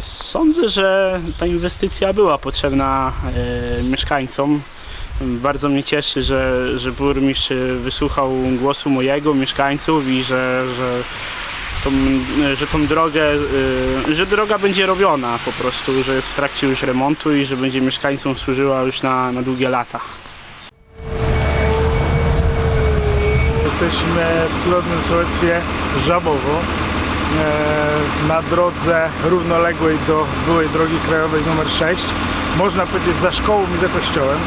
Sądzę, że ta inwestycja była potrzebna e, mieszkańcom. Bardzo mnie cieszy, że, że burmistrz wysłuchał głosu mojego, mieszkańców i że, że, tą, że tą drogę, e, że droga będzie robiona po prostu, że jest w trakcie już remontu i że będzie mieszkańcom służyła już na, na długie lata. Jesteśmy w cudownym sołectwie Żabowo, e, na drodze równoległej do byłej drogi krajowej nr 6, można powiedzieć za szkołą i za kościołem.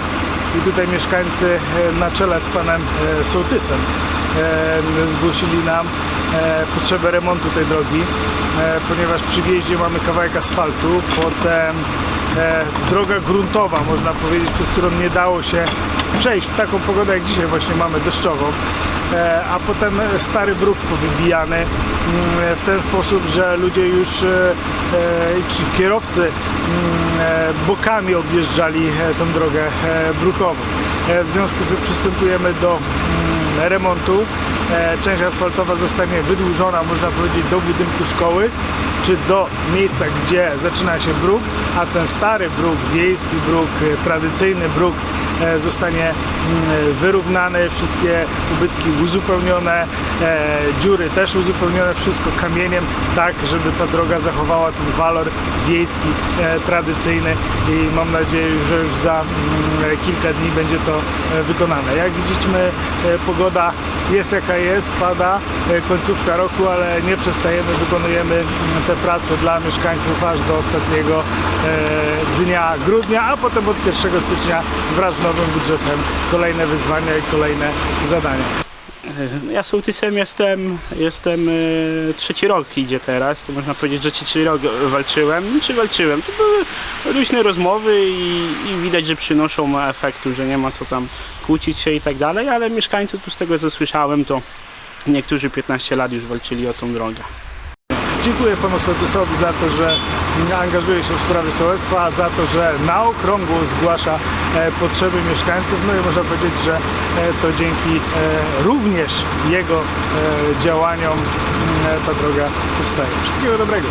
I tutaj mieszkańcy e, na czele z panem e, sołtysem e, zgłosili nam potrzebę remontu tej drogi, ponieważ przy wjeździe mamy kawałek asfaltu, potem droga gruntowa, można powiedzieć, przez którą nie dało się przejść w taką pogodę, jak dzisiaj właśnie mamy, deszczową. E, a potem stary bruk powybijany mm, w ten sposób, że ludzie już, e, e, czy kierowcy mm, bokami objeżdżali tą drogę brukową. W związku z tym przystępujemy do remontu. E, Część asfaltowa zostanie wydłużona, można powiedzieć, do budynku szkoły, czy do miejsca, gdzie zaczyna się bruk, a ten stary bruk, wiejski bruk, e, tradycyjny bruk e, zostanie mm, wyrównany, wszystkie ubytki uzupełnione, dziury też uzupełnione, wszystko kamieniem, tak żeby ta droga zachowała ten walor wiejski, tradycyjny i mam nadzieję, że już za mm, kilka dni będzie to wykonane. Jak widzimy, e, pogoda jest jaka jest, pada, e, końcówka roku, ale nie przestajemy, wykonujemy mm, te prace dla mieszkańców aż do ostatniego e, dnia grudnia, a potem od 1 stycznia wraz z nowym budżetem kolejne wyzwania i kolejne zadania. Ja sołtysem jestem, jestem e, trzeci rok idzie teraz, to można powiedzieć, że trzeci rok walczyłem. Czy walczyłem? To były luźne rozmowy i, i widać, że przynoszą efektu, że nie ma co tam kłócić się i tak dalej, ale mieszkańcy tu z tego co słyszałem, to niektórzy 15 lat już walczyli o tą drogę. Dziękuję panu sołtysowi za to, że angażuje się w sprawy sołectwa, za to, że na okrągło zgłasza e, potrzeby mieszkańców. No i można powiedzieć, że e, to dzięki e, również jego działaniom m, ta droga powstaje. Wszystkiego dobrego.